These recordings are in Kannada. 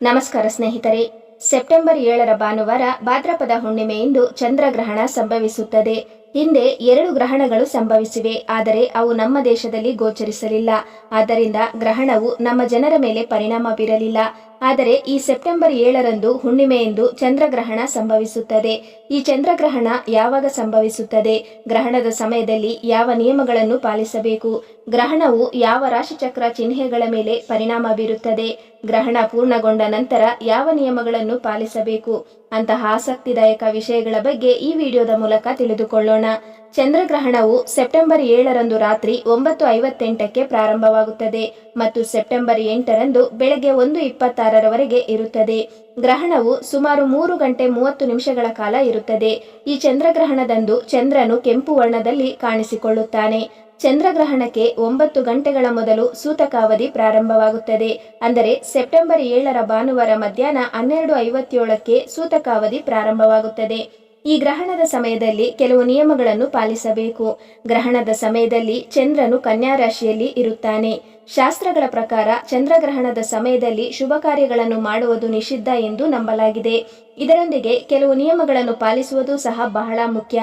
ನಮಸ್ಕಾರ ಸ್ನೇಹಿತರೆ. ಸೆಪ್ಟೆಂಬರ್ ಏಳರ ಭಾನುವಾರ ಭಾದ್ರಪದ ಹುಣ್ಣಿಮೆಯಿಂದ ಚಂದ್ರಗ್ರಹಣ ಸಂಭವಿಸುತ್ತದೆ. ಹಿಂದೆ ಎರಡು ಗ್ರಹಣಗಳು ಸಂಭವಿಸಿವೆ. ಆದರೆ ಅವು ನಮ್ಮ ದೇಶದಲ್ಲಿ ಗೋಚರಿಸಲಿಲ್ಲ. ಆದ್ದರಿಂದ ಗ್ರಹಣವು ನಮ್ಮ ಜನರ ಮೇಲೆ ಪರಿಣಾಮ ಬೀರಲಿಲ್ಲ. ಆದರೆ ಈ ಸೆಪ್ಟೆಂಬರ್ ಏಳರಂದು ಹುಣ್ಣಿಮೆಯಂದು ಚಂದ್ರಗ್ರಹಣ ಸಂಭವಿಸುತ್ತದೆ. ಈ ಚಂದ್ರಗ್ರಹಣ ಯಾವಾಗ ಸಂಭವಿಸುತ್ತದೆ? ಗ್ರಹಣದ ಸಮಯದಲ್ಲಿ ಯಾವ ನಿಯಮಗಳನ್ನು ಪಾಲಿಸಬೇಕು? ಗ್ರಹಣವು ಯಾವ ರಾಶಿಚಕ್ರ ಚಿಹ್ನೆಗಳ ಮೇಲೆ ಪರಿಣಾಮ ಬೀರುತ್ತದೆ? ಗ್ರಹಣ ಪೂರ್ಣಗೊಂಡ ನಂತರ ಯಾವ ನಿಯಮಗಳನ್ನು ಪಾಲಿಸಬೇಕು? ಅಂತಹ ಆಸಕ್ತಿದಾಯಕ ವಿಷಯಗಳ ಬಗ್ಗೆ ಈ ವಿಡಿಯೋದ ಮೂಲಕ ತಿಳಿದುಕೊಳ್ಳೋಣ. ಚಂದ್ರಗ್ರಹಣವು ಸೆಪ್ಟೆಂಬರ್ ಏಳರಂದು ರಾತ್ರಿ ಒಂಬತ್ತು ಐವತ್ತೆಂಟಕ್ಕೆ ಪ್ರಾರಂಭವಾಗುತ್ತದೆ ಮತ್ತು ಸೆಪ್ಟೆಂಬರ್ ಎಂಟರಂದು ಬೆಳಗ್ಗೆ ಒಂದು ಇಪ್ಪತ್ತಾರರವರೆಗೆ ಇರುತ್ತದೆ. ಗ್ರಹಣವು ಸುಮಾರು ಮೂರು ಗಂಟೆ ಮೂವತ್ತು ನಿಮಿಷಗಳ ಕಾಲ ಇರುತ್ತದೆ. ಈ ಚಂದ್ರಗ್ರಹಣದಂದು ಚಂದ್ರನು ಕೆಂಪು ವರ್ಣದಲ್ಲಿ ಕಾಣಿಸಿಕೊಳ್ಳುತ್ತಾನೆ. ಚಂದ್ರಗ್ರಹಣಕ್ಕೆ ಒಂಬತ್ತು ಗಂಟೆಗಳ ಮೊದಲು ಸೂತಕಾವಧಿ ಪ್ರಾರಂಭವಾಗುತ್ತದೆ. ಅಂದರೆ ಸೆಪ್ಟೆಂಬರ್ ಏಳರ ಭಾನುವಾರ ಮಧ್ಯಾಹ್ನ ಹನ್ನೆರಡು ಐವತ್ತೇಳಕ್ಕೆ ಸೂತಕಾವಧಿ ಪ್ರಾರಂಭವಾಗುತ್ತದೆ. ಈ ಗ್ರಹಣದ ಸಮಯದಲ್ಲಿ ಕೆಲವು ನಿಯಮಗಳನ್ನು ಪಾಲಿಸಬೇಕು. ಗ್ರಹಣದ ಸಮಯದಲ್ಲಿ ಚಂದ್ರನು ಕನ್ಯಾ ರಾಶಿಯಲ್ಲಿ ಇರುತ್ತಾನೆ. ಶಾಸ್ತ್ರಗಳ ಪ್ರಕಾರ ಚಂದ್ರಗ್ರಹಣದ ಸಮಯದಲ್ಲಿ ಶುಭ ಕಾರ್ಯಗಳನ್ನು ಮಾಡುವುದು ನಿಷಿದ್ಧ ಎಂದು ನಂಬಲಾಗಿದೆ. ಇದರೊಂದಿಗೆ ಕೆಲವು ನಿಯಮಗಳನ್ನು ಪಾಲಿಸುವುದು ಸಹ ಬಹಳ ಮುಖ್ಯ.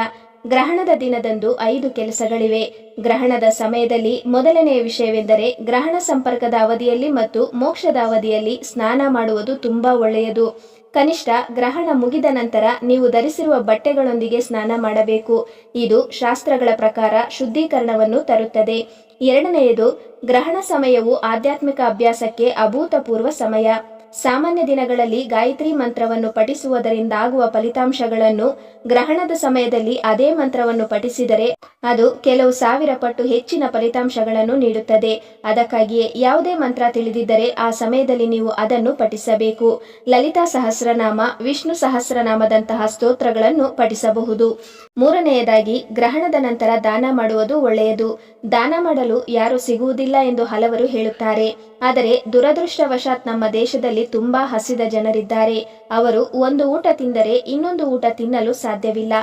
ಗ್ರಹಣದ ದಿನದಂದು ಐದು ಕೆಲಸಗಳಿವೆ. ಗ್ರಹಣದ ಸಮಯದಲ್ಲಿ ಮೊದಲನೆಯ ವಿಷಯವೆಂದರೆ ಗ್ರಹಣ ಸಂಪರ್ಕದ ಅವಧಿಯಲ್ಲಿ ಮತ್ತು ಮೋಕ್ಷದ ಅವಧಿಯಲ್ಲಿ ಸ್ನಾನ ಮಾಡುವುದು ತುಂಬಾ ಒಳ್ಳೆಯದು. ಕನಿಷ್ಠ ಗ್ರಹಣ ಮುಗಿದ ನಂತರ ನೀವು ಧರಿಸಿರುವ ಬಟ್ಟೆಗಳೊಂದಿಗೆ ಸ್ನಾನ ಮಾಡಬೇಕು. ಇದು ಶಾಸ್ತ್ರಗಳ ಪ್ರಕಾರ ಶುದ್ಧೀಕರಣವನ್ನು ತರುತ್ತದೆ. ಎರಡನೆಯದು, ಗ್ರಹಣ ಸಮಯವು ಆಧ್ಯಾತ್ಮಿಕ ಅಭ್ಯಾಸಕ್ಕೆ ಅಭೂತಪೂರ್ವ ಸಮಯ. ಸಾಮಾನ್ಯ ದಿನಗಳಲ್ಲಿ ಗಾಯತ್ರಿ ಮಂತ್ರವನ್ನು ಪಠಿಸುವುದರಿಂದಾಗುವ ಫಲಿತಾಂಶಗಳನ್ನು ಗ್ರಹಣದ ಸಮಯದಲ್ಲಿ ಅದೇ ಮಂತ್ರವನ್ನು ಪಠಿಸಿದರೆ ಅದು ಕೆಲವು ಸಾವಿರ ಪಟ್ಟು ಹೆಚ್ಚಿನ ಫಲಿತಾಂಶಗಳನ್ನು ನೀಡುತ್ತದೆ. ಅದಕ್ಕಾಗಿಯೇ ಯಾವುದೇ ಮಂತ್ರ ತಿಳಿದಿದ್ದರೆ ಆ ಸಮಯದಲ್ಲಿ ನೀವು ಅದನ್ನು ಪಠಿಸಬೇಕು. ಲಲಿತಾ ಸಹಸ್ರನಾಮ, ವಿಷ್ಣು ಸಹಸ್ರನಾಮದಂತಹ ಸ್ತೋತ್ರಗಳನ್ನು ಪಠಿಸಬಹುದು. ಮೂರನೆಯದಾಗಿ, ಗ್ರಹಣದ ನಂತರ ದಾನ ಮಾಡುವುದು ಒಳ್ಳೆಯದು. ದಾನ ಮಾಡಲು ಯಾರು ಸಿಗುವುದಿಲ್ಲ ಎಂದು ಹಲವರು ಹೇಳುತ್ತಾರೆ. ಆದರೆ ದುರದೃಷ್ಟವಶಾತ್ ನಮ್ಮ ದೇಶದಲ್ಲಿ ತುಂಬಾ ಹಸಿದ ಜನರಿದ್ದಾರೆ. ಅವರು ಒಂದು ಊಟ ತಿಂದರೆ ಇನ್ನೊಂದು ಊಟ ತಿನ್ನಲು ಸಾಧ್ಯವಿಲ್ಲ.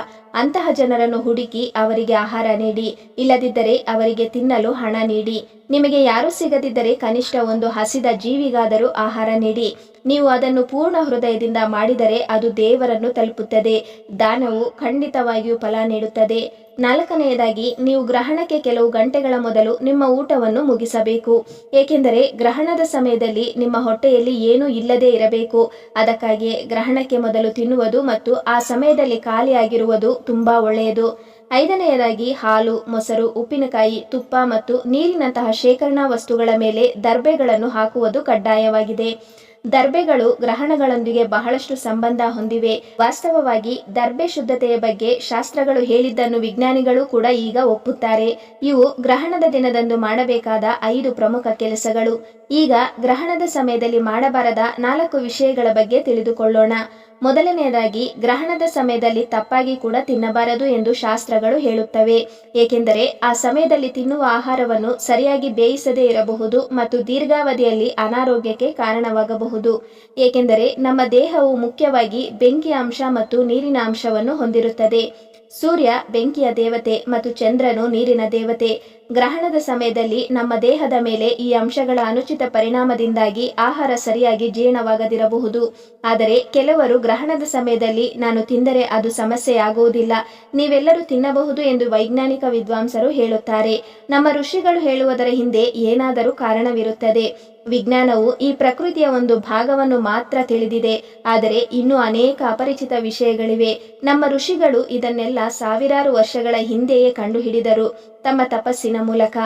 ಅಂತಹ ಜನರನ್ನು ಹುಡುಕಿ ಅವರಿಗೆ ಆಹಾರ ನೀಡಿ, ಇಲ್ಲದಿದ್ದರೆ ಅವರಿಗೆ ತಿನ್ನಲು ಹಣ ನೀಡಿ. ನಿಮಗೆ ಯಾರು ಸಿಗದಿದ್ದರೆ ಕನಿಷ್ಠ ಒಂದು ಹಸಿದ ಜೀವಿಗಾದರೂ ಆಹಾರ ನೀಡಿ. ನೀವು ಅದನ್ನು ಪೂರ್ಣ ಹೃದಯದಿಂದ ಮಾಡಿದರೆ ಅದು ದೇವರನ್ನು ತಲುಪುತ್ತದೆ, ದಾನವು ಖಂಡಿತವಾಗಿಯೂ ಫಲ ನೀಡುತ್ತದೆ. ನಾಲ್ಕನೆಯದಾಗಿ, ನೀವು ಗ್ರಹಣಕ್ಕೆ ಕೆಲವು ಗಂಟೆಗಳ ಮೊದಲು ನಿಮ್ಮ ಊಟವನ್ನು ಮುಗಿಸಬೇಕು. ಏಕೆಂದರೆ ಗ್ರಹಣದ ಸಮಯದಲ್ಲಿ ನಿಮ್ಮ ಹೊಟ್ಟೆಯಲ್ಲಿ ಏನೂ ಇಲ್ಲದೇ ಇರಬೇಕು. ಅದಕ್ಕಾಗಿಯೇ ಗ್ರಹಣಕ್ಕೆ ಮೊದಲು ತಿನ್ನುವುದು ಮತ್ತು ಆ ಸಮಯದಲ್ಲಿ ಖಾಲಿಯಾಗಿರುವುದು ತುಂಬಾ ಒಳ್ಳೆಯದು. ಐದನೆಯದಾಗಿ ಹಾಲು, ಮೊಸರು, ಉಪ್ಪಿನಕಾಯಿ, ತುಪ್ಪ ಮತ್ತು ನೀರಿನಂತಹ ಶೇಖರಣಾ ವಸ್ತುಗಳ ಮೇಲೆ ದರ್ಬೆಗಳನ್ನು ಹಾಕುವುದು ಕಡ್ಡಾಯವಾಗಿದೆ. ದರ್ಬೆಗಳು ಗ್ರಹಣಗಳೊಂದಿಗೆ ಬಹಳಷ್ಟು ಸಂಬಂಧ ಹೊಂದಿವೆ. ವಾಸ್ತವವಾಗಿ ದರ್ಬೆ ಶುದ್ಧತೆಯ ಬಗ್ಗೆ ಶಾಸ್ತ್ರಗಳು ಹೇಳಿದ್ದನ್ನು ವಿಜ್ಞಾನಿಗಳು ಕೂಡ ಈಗ ಒಪ್ಪುತ್ತಾರೆ. ಇವು ಗ್ರಹಣದ ದಿನದಂದು ಮಾಡಬೇಕಾದ ಐದು ಪ್ರಮುಖ ಕೆಲಸಗಳು. ಈಗ ಗ್ರಹಣದ ಸಮಯದಲ್ಲಿ ಮಾಡಬಾರದ ನಾಲ್ಕು ವಿಷಯಗಳ ಬಗ್ಗೆ ತಿಳಿದುಕೊಳ್ಳೋಣ. ಮೊದಲನೆಯದಾಗಿ, ಗ್ರಹಣದ ಸಮಯದಲ್ಲಿ ತಪ್ಪಾಗಿ ಕೂಡ ತಿನ್ನಬಾರದು ಎಂದು ಶಾಸ್ತ್ರಗಳು ಹೇಳುತ್ತವೆ. ಏಕೆಂದರೆ, ಆ ಸಮಯದಲ್ಲಿ ತಿನ್ನುವ ಆಹಾರವನ್ನು ಸರಿಯಾಗಿ ಬೇಯಿಸದೇ ಇರಬಹುದು ಮತ್ತು ದೀರ್ಘಾವಧಿಯಲ್ಲಿ ಅನಾರೋಗ್ಯಕ್ಕೆ ಕಾರಣವಾಗಬಹುದು. ಏಕೆಂದರೆ, ನಮ್ಮ ದೇಹವು ಮುಖ್ಯವಾಗಿ ಬೆಂಕಿ ಅಂಶ ಮತ್ತು ನೀರಿನ ಅಂಶವನ್ನು ಹೊಂದಿರುತ್ತದೆ. ಸೂರ್ಯ ಬೆಂಕಿಯ ದೇವತೆ ಮತ್ತು ಚಂದ್ರನು ನೀರಿನ ದೇವತೆ. ಗ್ರಹಣದ ಸಮಯದಲ್ಲಿ ನಮ್ಮ ದೇಹದ ಮೇಲೆ ಈ ಅಂಶಗಳ ಅನುಚಿತ ಪರಿಣಾಮದಿಂದಾಗಿ ಆಹಾರ ಸರಿಯಾಗಿ ಜೀರ್ಣವಾಗದಿರಬಹುದು. ಆದರೆ ಕೆಲವರು ಗ್ರಹಣದ ಸಮಯದಲ್ಲಿ ನಾನು ತಿಂದರೆ ಅದು ಸಮಸ್ಯೆಯಾಗುವುದಿಲ್ಲ. ನೀವೆಲ್ಲರೂ ತಿನ್ನಬಹುದು ಎಂದು ವೈಜ್ಞಾನಿಕ ವಿದ್ವಾಂಸರು ಹೇಳುತ್ತಾರೆ. ನಮ್ಮ ಋಷಿಗಳು ಹೇಳುವುದರ ಹಿಂದೆ ಏನಾದರೂ ಕಾರಣವಿರುತ್ತದೆ. ವಿಜ್ಞಾನವು ಈ ಪ್ರಕೃತಿಯ ಒಂದು ಭಾಗವನ್ನು ಮಾತ್ರ ತಿಳಿದಿದೆ. ಆದರೆ ಇನ್ನೂ ಅನೇಕ ಅಪರಿಚಿತ ವಿಷಯಗಳಿವೆ. ನಮ್ಮ ಋಷಿಗಳು ಇದನ್ನೆಲ್ಲ ಸಾವಿರಾರು ವರ್ಷಗಳ ಹಿಂದೆಯೇ ಕಂಡುಹಿಡಿದರು. ತಮ್ಮ ತಪಸ್ಸಿನ ಮೂಲಕ.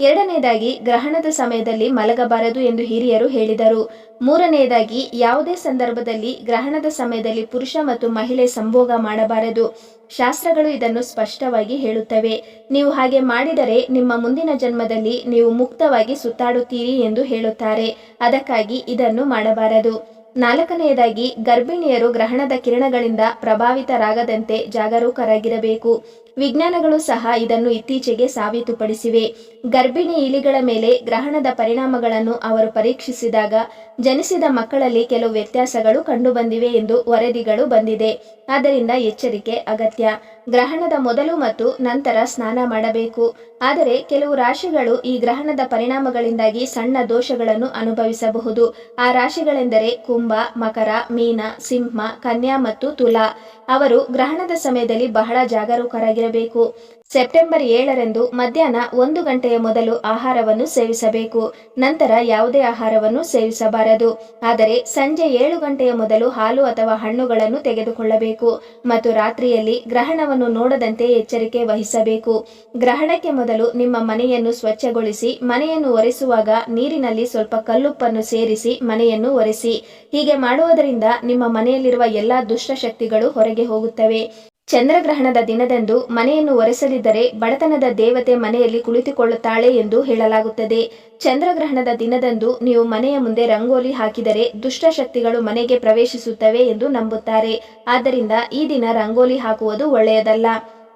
ಎರಡನೆಯದಾಗಿ ಗ್ರಹಣದ ಸಮಯದಲ್ಲಿ ಮಲಗಬಾರದು ಎಂದು ಹಿರಿಯರು ಹೇಳಿದರು. ಮೂರನೆಯದಾಗಿ ಯಾವುದೇ ಸಂದರ್ಭದಲ್ಲಿ ಗ್ರಹಣದ ಸಮಯದಲ್ಲಿ ಪುರುಷ ಮತ್ತು ಮಹಿಳೆ ಸಂಭೋಗ ಮಾಡಬಾರದು. ಶಾಸ್ತ್ರಗಳು ಇದನ್ನು ಸ್ಪಷ್ಟವಾಗಿ ಹೇಳುತ್ತವೆ. ನೀವು ಹಾಗೆ ಮಾಡಿದರೆ ನಿಮ್ಮ ಮುಂದಿನ ಜನ್ಮದಲ್ಲಿ ನೀವು ಮುಕ್ತವಾಗಿ ಸುತ್ತಾಡುತ್ತೀರಿ ಎಂದು ಹೇಳುತ್ತಾರೆ. ಅದಕ್ಕಾಗಿ ಇದನ್ನು ಮಾಡಬಾರದು. ನಾಲ್ಕನೆಯದಾಗಿ ಗರ್ಭಿಣಿಯರು ಗ್ರಹಣದ ಕಿರಣಗಳಿಂದ ಪ್ರಭಾವಿತರಾಗದಂತೆ ಜಾಗರೂಕರಾಗಿರಬೇಕು. ವಿಜ್ಞಾನಗಳು ಸಹ ಇದನ್ನು ಇತ್ತೀಚೆಗೆ ಸಾಬೀತುಪಡಿಸಿವೆ. ಗರ್ಭಿಣಿ ಇಲಿಗಳ ಮೇಲೆ ಗ್ರಹಣದ ಪರಿಣಾಮಗಳನ್ನು ಅವರು ಪರೀಕ್ಷಿಸಿದಾಗ ಜನಿಸಿದ ಮಕ್ಕಳಲ್ಲಿ ಕೆಲವು ವ್ಯತ್ಯಾಸಗಳು ಕಂಡುಬಂದಿವೆ ಎಂದು ವರದಿಗಳು ಬಂದಿದೆ. ಆದ್ದರಿಂದ ಎಚ್ಚರಿಕೆ ಅಗತ್ಯ. ಗ್ರಹಣದ ಮೊದಲು ಮತ್ತು ನಂತರ ಸ್ನಾನ ಮಾಡಬೇಕು. ಆದರೆ ಕೆಲವು ರಾಶಿಗಳು ಈ ಗ್ರಹಣದ ಪರಿಣಾಮಗಳಿಂದಾಗಿ ಸಣ್ಣ ದೋಷಗಳನ್ನು ಅನುಭವಿಸಬಹುದು. ಆ ರಾಶಿಗಳೆಂದರೆ ಕುಂಭ, ಮಕರ, ಮೀನ, ಸಿಂಹ, ಕನ್ಯಾ ಮತ್ತು ತುಲಾ. ಅವರು ಗ್ರಹಣದ ಸಮಯದಲ್ಲಿ ಬಹಳ ಜಾಗರೂಕರಾಗಿರಬೇಕು. ಸೆಪ್ಟೆಂಬರ್ ಏಳರಂದು ಮಧ್ಯಾಹ್ನ ಒಂದು ಗಂಟೆಯ ಮೊದಲು ಆಹಾರವನ್ನು ಸೇವಿಸಬೇಕು. ನಂತರ ಯಾವುದೇ ಆಹಾರವನ್ನು ಸೇವಿಸಬಾರದು. ಆದರೆ ಸಂಜೆ ಏಳು ಗಂಟೆಯ ಮೊದಲು ಹಾಲು ಅಥವಾ ಹಣ್ಣುಗಳನ್ನು ತೆಗೆದುಕೊಳ್ಳಬೇಕು ಮತ್ತು ರಾತ್ರಿಯಲ್ಲಿ ಗ್ರಹಣವನ್ನು ನೋಡದಂತೆ ಎಚ್ಚರಿಕೆ ವಹಿಸಬೇಕು. ಗ್ರಹಣಕ್ಕೆ ಮೊದಲು ನಿಮ್ಮ ಮನೆಯನ್ನು ಸ್ವಚ್ಛಗೊಳಿಸಿ, ಮನೆಯನ್ನು ಒರೆಸುವಾಗ ನೀರಿನಲ್ಲಿ ಸ್ವಲ್ಪ ಕಲ್ಲುಪ್ಪನ್ನು ಸೇರಿಸಿ ಮನೆಯನ್ನು ಒರೆಸಿ. ಹೀಗೆ ಮಾಡುವುದರಿಂದ ನಿಮ್ಮ ಮನೆಯಲ್ಲಿರುವ ಎಲ್ಲಾ ದುಷ್ಟಶಕ್ತಿಗಳು ಹೊರಗೆ ಹೋಗುತ್ತವೆ. ಚಂದ್ರಗ್ರಹಣದ ದಿನದಂದು ಮನೆಯನ್ನು ಒರೆಸದಿದ್ದರೆ ಬಡತನದ ದೇವತೆ ಮನೆಯಲ್ಲಿ ಕುಳಿತುಕೊಳ್ಳುತ್ತಾಳೆ ಎಂದು ಹೇಳಲಾಗುತ್ತದೆ. ಚಂದ್ರಗ್ರಹಣದ ದಿನದಂದು ನೀವು ಮನೆಯ ಮುಂದೆ ರಂಗೋಲಿ ಹಾಕಿದರೆ ದುಷ್ಟಶಕ್ತಿಗಳು ಮನೆಗೆ ಪ್ರವೇಶಿಸುತ್ತವೆ ಎಂದು ನಂಬುತ್ತಾರೆ. ಆದ್ದರಿಂದ ಈ ದಿನ ರಂಗೋಲಿ ಹಾಕುವುದು ಒಳ್ಳೆಯದಲ್ಲ.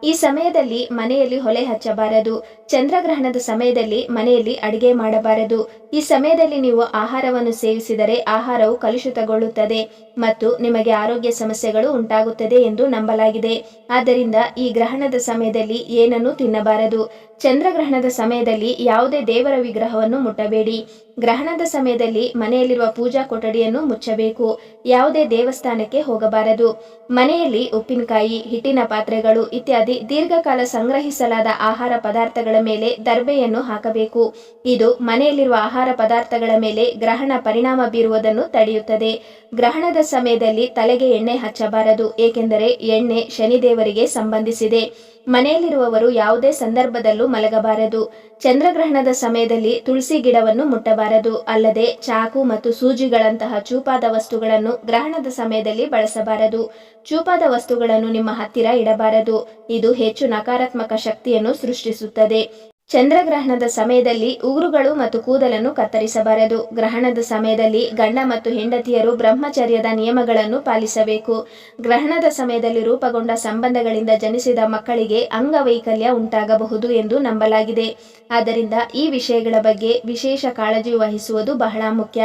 ಈ ಸಮಯದಲ್ಲಿ ಮನೆಯಲ್ಲಿ ಹೊಲೆ ಹಚ್ಚಬಾರದು. ಚಂದ್ರಗ್ರಹಣದ ಸಮಯದಲ್ಲಿ ಮನೆಯಲ್ಲಿ ಅಡಿಗೆ ಮಾಡಬಾರದು. ಈ ಸಮಯದಲ್ಲಿ ನೀವು ಆಹಾರವನ್ನು ಸೇವಿಸಿದರೆ ಆಹಾರವು ಕಲುಷಿತಗೊಳ್ಳುತ್ತದೆ ಮತ್ತು ನಿಮಗೆ ಆರೋಗ್ಯ ಸಮಸ್ಯೆಗಳು ಉಂಟಾಗುತ್ತದೆ ಎಂದು ನಂಬಲಾಗಿದೆ. ಆದ್ದರಿಂದ ಈ ಗ್ರಹಣದ ಸಮಯದಲ್ಲಿ ಏನನ್ನೂ ತಿನ್ನಬಾರದು. ಚಂದ್ರಗ್ರಹಣದ ಸಮಯದಲ್ಲಿ ಯಾವುದೇ ದೇವರ ವಿಗ್ರಹವನ್ನು ಮುಟ್ಟಬೇಡಿ. ಗ್ರಹಣದ ಸಮಯದಲ್ಲಿ ಮನೆಯಲ್ಲಿರುವ ಪೂಜಾ ಕೊಠಡಿಯನ್ನು ಮುಚ್ಚಬೇಕು. ಯಾವುದೇ ದೇವಸ್ಥಾನಕ್ಕೆ ಹೋಗಬಾರದು. ಮನೆಯಲ್ಲಿ ಉಪ್ಪಿನಕಾಯಿ, ಹಿಟ್ಟಿನ ಪಾತ್ರೆಗಳು ಇತ್ಯಾದಿ ದೀರ್ಘಕಾಲ ಸಂಗ್ರಹಿಸಲಾದ ಆಹಾರ ಪದಾರ್ಥಗಳ ಮೇಲೆ ದರ್ಬೆಯನ್ನು ಹಾಕಬೇಕು. ಇದು ಮನೆಯಲ್ಲಿರುವ ಆಹಾರ ಪದಾರ್ಥಗಳ ಮೇಲೆ ಗ್ರಹಣ ಪರಿಣಾಮ ಬೀರುವುದನ್ನು ತಡೆಯುತ್ತದೆ. ಗ್ರಹಣದ ಸಮಯದಲ್ಲಿ ತಲೆಗೆ ಎಣ್ಣೆ ಹಚ್ಚಬಾರದು, ಏಕೆಂದರೆ ಎಣ್ಣೆ ಶನಿದೇವರಿಗೆ ಸಂಬಂಧಿಸಿದೆ. ಮನೆಯಲ್ಲಿರುವವರು ಯಾವುದೇ ಸಂದರ್ಭದಲ್ಲೂ ಮಲಗಬಾರದು. ಚಂದ್ರಗ್ರಹಣದ ಸಮಯದಲ್ಲಿ ತುಳಸಿ ಗಿಡವನ್ನು ಮುಟ್ಟಬಾರದು. ಅಲ್ಲದೆ ಚಾಕು ಮತ್ತು ಸೂಜಿಗಳಂತಹ ಚೂಪಾದ ವಸ್ತುಗಳನ್ನು ಗ್ರಹಣದ ಸಮಯದಲ್ಲಿ ಬಳಸಬಾರದು. ಚೂಪಾದ ವಸ್ತುಗಳನ್ನು ನಿಮ್ಮ ಹತ್ತಿರ ಇಡಬಾರದು. ಇದು ಹೆಚ್ಚು ನಕಾರಾತ್ಮಕ ಶಕ್ತಿಯನ್ನು ಸೃಷ್ಟಿಸುತ್ತದೆ. ಚಂದ್ರಗ್ರಹಣದ ಸಮಯದಲ್ಲಿ ಉಗುರುಗಳು ಮತ್ತು ಕೂದಲನ್ನು ಕತ್ತರಿಸಬಾರದು. ಗ್ರಹಣದ ಸಮಯದಲ್ಲಿ ಗಂಡ ಮತ್ತು ಹೆಂಡತಿಯರು ಬ್ರಹ್ಮಚರ್ಯದ ನಿಯಮಗಳನ್ನು ಪಾಲಿಸಬೇಕು. ಗ್ರಹಣದ ಸಮಯದಲ್ಲಿ ರೂಪುಗೊಂಡ ಸಂಬಂಧಗಳಿಂದ ಜನಿಸಿದ ಮಕ್ಕಳಿಗೆ ಅಂಗವೈಕಲ್ಯ ಉಂಟಾಗಬಹುದು ಎಂದು ನಂಬಲಾಗಿದೆ. ಆದ್ದರಿಂದ ಈ ವಿಷಯಗಳ ಬಗ್ಗೆ ವಿಶೇಷ ಕಾಳಜಿ ವಹಿಸುವುದು ಬಹಳ ಮುಖ್ಯ.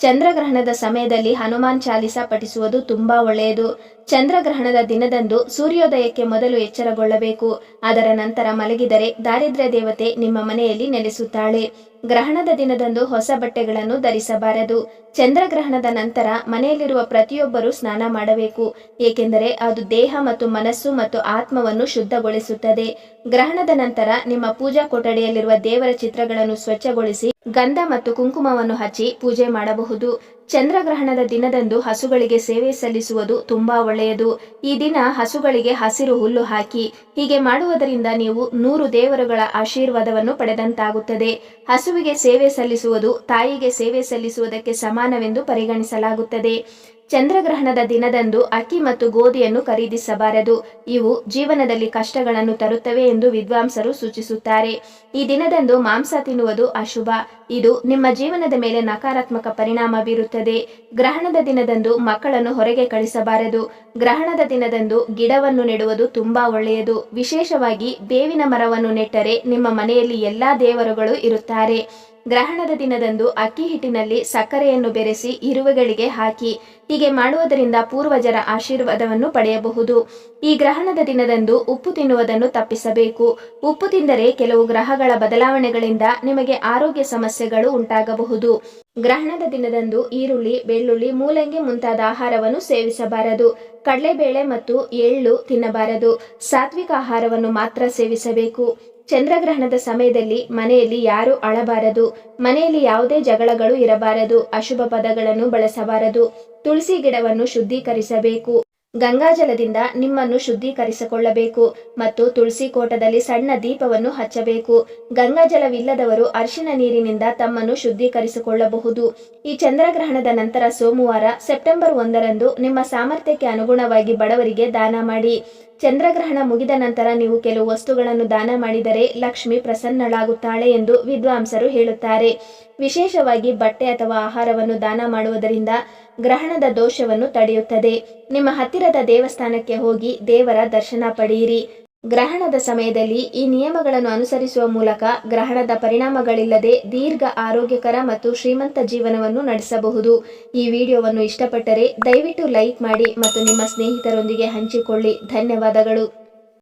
ಚಂದ್ರಗ್ರಹಣದ ಸಮಯದಲ್ಲಿ ಹನುಮಾನ್ ಚಾಲಿಸ ಪಠಿಸುವುದು ತುಂಬಾ ಒಳ್ಳೆಯದು. ಚಂದ್ರಗ್ರಹಣದ ದಿನದಂದು ಸೂರ್ಯೋದಯಕ್ಕೆ ಮೊದಲು ಎಚ್ಚರಗೊಳ್ಳಬೇಕು. ಅದರ ನಂತರ ಮಲಗಿದರೆ ದಾರಿದ್ರ್ಯ ದೇವತೆ ನಿಮ್ಮ ಮನೆಯಲ್ಲಿ ನೆಲೆಸುತ್ತಾಳೆ. ಗ್ರಹಣದ ದಿನದಂದು ಹೊಸ ಬಟ್ಟೆಗಳನ್ನು ಧರಿಸಬಾರದು. ಚಂದ್ರಗ್ರಹಣದ ನಂತರ ಮನೆಯಲ್ಲಿರುವ ಪ್ರತಿಯೊಬ್ಬರೂ ಸ್ನಾನ ಮಾಡಬೇಕು. ಏಕೆಂದರೆ ಅದು ದೇಹ ಮತ್ತು ಮನಸ್ಸು ಮತ್ತು ಆತ್ಮವನ್ನು ಶುದ್ಧಗೊಳಿಸುತ್ತದೆ. ಗ್ರಹಣದ ನಂತರ ನಿಮ್ಮ ಪೂಜಾ ಕೊಠಡಿಯಲ್ಲಿರುವ ದೇವರ ಚಿತ್ರಗಳನ್ನು ಸ್ವಚ್ಛಗೊಳಿಸಿ ಗಂಧ ಮತ್ತು ಕುಂಕುಮವನ್ನು ಹಚ್ಚಿ ಪೂಜೆ ಮಾಡಬಹುದು. ಚಂದ್ರಗ್ರಹಣದ ದಿನದಂದು ಹಸುಗಳಿಗೆ ಸೇವೆ ಸಲ್ಲಿಸುವುದು ತುಂಬಾ ಒಳ್ಳೆಯದು. ಈ ದಿನ ಹಸುಗಳಿಗೆ ಹಸಿರು ಹುಲ್ಲು ಹಾಕಿ ಹೀಗೆ ಮಾಡುವುದರಿಂದ ನೀವು ನೂರು ದೇವರುಗಳ ಆಶೀರ್ವಾದವನ್ನು ಪಡೆದಂತಾಗುತ್ತದೆ. ಹಸುವಿಗೆ ಸೇವೆ ಸಲ್ಲಿಸುವುದು ತಾಯಿಗೆ ಸೇವೆ ಸಲ್ಲಿಸುವುದಕ್ಕೆ ಸಮಾನವೆಂದು ಪರಿಗಣಿಸಲಾಗುತ್ತದೆ. ಚಂದ್ರಗ್ರಹಣದ ದಿನದಂದು ಅಕ್ಕಿ ಮತ್ತು ಗೋಧಿಯನ್ನು ಖರೀದಿಸಬಾರದು. ಇವು ಜೀವನದಲ್ಲಿ ಕಷ್ಟಗಳನ್ನು ತರುತ್ತವೆ ಎಂದು ವಿದ್ವಾಂಸರು ಸೂಚಿಸುತ್ತಾರೆ. ಈ ದಿನದಂದು ಮಾಂಸ ತಿನ್ನುವುದು ಅಶುಭ. ಇದು ನಿಮ್ಮ ಜೀವನದ ಮೇಲೆ ನಕಾರಾತ್ಮಕ ಪರಿಣಾಮ ಬೀರುತ್ತದೆ. ಗ್ರಹಣದ ದಿನದಂದು ಮಕ್ಕಳನ್ನು ಹೊರಗೆ ಕಳಿಸಬಾರದು. ಗ್ರಹಣದ ದಿನದಂದು ಗಿಡವನ್ನು ನೆಡುವುದು ತುಂಬಾ ಒಳ್ಳೆಯದು. ವಿಶೇಷವಾಗಿ ಬೇವಿನ ಮರವನ್ನು ನೆಟ್ಟರೆ ನಿಮ್ಮ ಮನೆಯಲ್ಲಿ ಎಲ್ಲಾ ದೇವರುಗಳು ಇರುತ್ತಾರೆ. ಗ್ರಹಣದ ದಿನದಂದು ಅಕ್ಕಿ ಹಿಟ್ಟಿನಲ್ಲಿ ಸಕ್ಕರೆಯನ್ನು ಬೆರೆಸಿ ಇರುವೆಗಳಿಗೆ ಹಾಕಿ, ಹೀಗೆ ಮಾಡುವುದರಿಂದ ಪೂರ್ವಜರ ಆಶೀರ್ವಾದವನ್ನು ಪಡೆಯಬಹುದು. ಈ ಗ್ರಹಣದ ದಿನದಂದು ಉಪ್ಪು ತಿನ್ನುವುದನ್ನು ತಪ್ಪಿಸಬೇಕು. ಉಪ್ಪು ತಿಂದರೆ ಕೆಲವು ಗ್ರಹಗಳ ಬದಲಾವಣೆಗಳಿಂದ ನಿಮಗೆ ಆರೋಗ್ಯ ಸಮಸ್ಯೆಗಳು ಉಂಟಾಗಬಹುದು. ಗ್ರಹಣದ ದಿನದಂದು ಈರುಳ್ಳಿ, ಬೆಳ್ಳುಳ್ಳಿ, ಮೂಲಂಗಿ ಮುಂತಾದ ಆಹಾರವನ್ನು ಸೇವಿಸಬಾರದು. ಕಡಲೆಬೇಳೆ ಮತ್ತು ಎಳ್ಳು ತಿನ್ನಬಾರದು. ಸಾತ್ವಿಕ ಆಹಾರವನ್ನು ಮಾತ್ರ ಸೇವಿಸಬೇಕು. ಚಂದ್ರಗ್ರಹಣದ ಸಮಯದಲ್ಲಿ ಮನೆಯಲ್ಲಿ ಯಾರು ಅಳಬಾರದು. ಮನೆಯಲ್ಲಿ ಯಾವುದೇ ಜಗಳಗಳು ಇರಬಾರದು. ಅಶುಭ ಪದಗಳನ್ನು ಬಳಸಬಾರದು. ತುಳಸಿ ಗಿಡವನ್ನು ಶುದ್ಧೀಕರಿಸಬೇಕು. ಗಂಗಾಜಲದಿಂದ ನಿಮ್ಮನ್ನು ಶುದ್ಧೀಕರಿಸಿಕೊಳ್ಳಬೇಕು ಮತ್ತು ತುಳಸಿ ಕೋಟದಲ್ಲಿ ಸಣ್ಣ ದೀಪವನ್ನು ಹಚ್ಚಬೇಕು. ಗಂಗಾಜಲವಿಲ್ಲದವರು ಅರಿಶಿನ ನೀರಿನಿಂದ ತಮ್ಮನ್ನು ಶುದ್ಧೀಕರಿಸಿಕೊಳ್ಳಬಹುದು. ಈ ಚಂದ್ರಗ್ರಹಣದ ನಂತರ ಸೋಮವಾರ, ಸೆಪ್ಟೆಂಬರ್ ಒಂದರಂದು ನಿಮ್ಮ ಸಾಮರ್ಥ್ಯಕ್ಕೆ ಅನುಗುಣವಾಗಿ ಬಡವರಿಗೆ ದಾನ ಮಾಡಿ. ಚಂದ್ರಗ್ರಹಣ ಮುಗಿದ ನಂತರ ನೀವು ಕೆಲವು ವಸ್ತುಗಳನ್ನು ದಾನ ಮಾಡಿದರೆ ಲಕ್ಷ್ಮಿ ಪ್ರಸನ್ನಳಾಗುತ್ತಾಳೆ ಎಂದು ವಿದ್ವಾಂಸರು ಹೇಳುತ್ತಾರೆ. ವಿಶೇಷವಾಗಿ ಬಟ್ಟೆ ಅಥವಾ ಆಹಾರವನ್ನು ದಾನ ಮಾಡುವುದರಿಂದ ಗ್ರಹಣದ ದೋಷವನ್ನು ತಡೆಯುತ್ತದೆ. ನಿಮ್ಮ ಹತ್ತಿರದ ದೇವಸ್ಥಾನಕ್ಕೆ ಹೋಗಿ ದೇವರ ದರ್ಶನ ಪಡೆಯಿರಿ. ಗ್ರಹಣದ ಸಮಯದಲ್ಲಿ ಈ ನಿಯಮಗಳನ್ನು ಅನುಸರಿಸುವ ಮೂಲಕ ಗ್ರಹಣದ ಪರಿಣಾಮಗಳಿಲ್ಲದೆ ದೀರ್ಘ ಆರೋಗ್ಯಕರ ಮತ್ತು ಶ್ರೀಮಂತ ಜೀವನವನ್ನು ನಡೆಸಬಹುದು. ಈ ವಿಡಿಯೋವನ್ನು ಇಷ್ಟಪಟ್ಟರೆ ದಯವಿಟ್ಟು ಲೈಕ್ ಮಾಡಿ ಮತ್ತು ನಿಮ್ಮ ಸ್ನೇಹಿತರೊಂದಿಗೆ ಹಂಚಿಕೊಳ್ಳಿ. ಧನ್ಯವಾದಗಳು.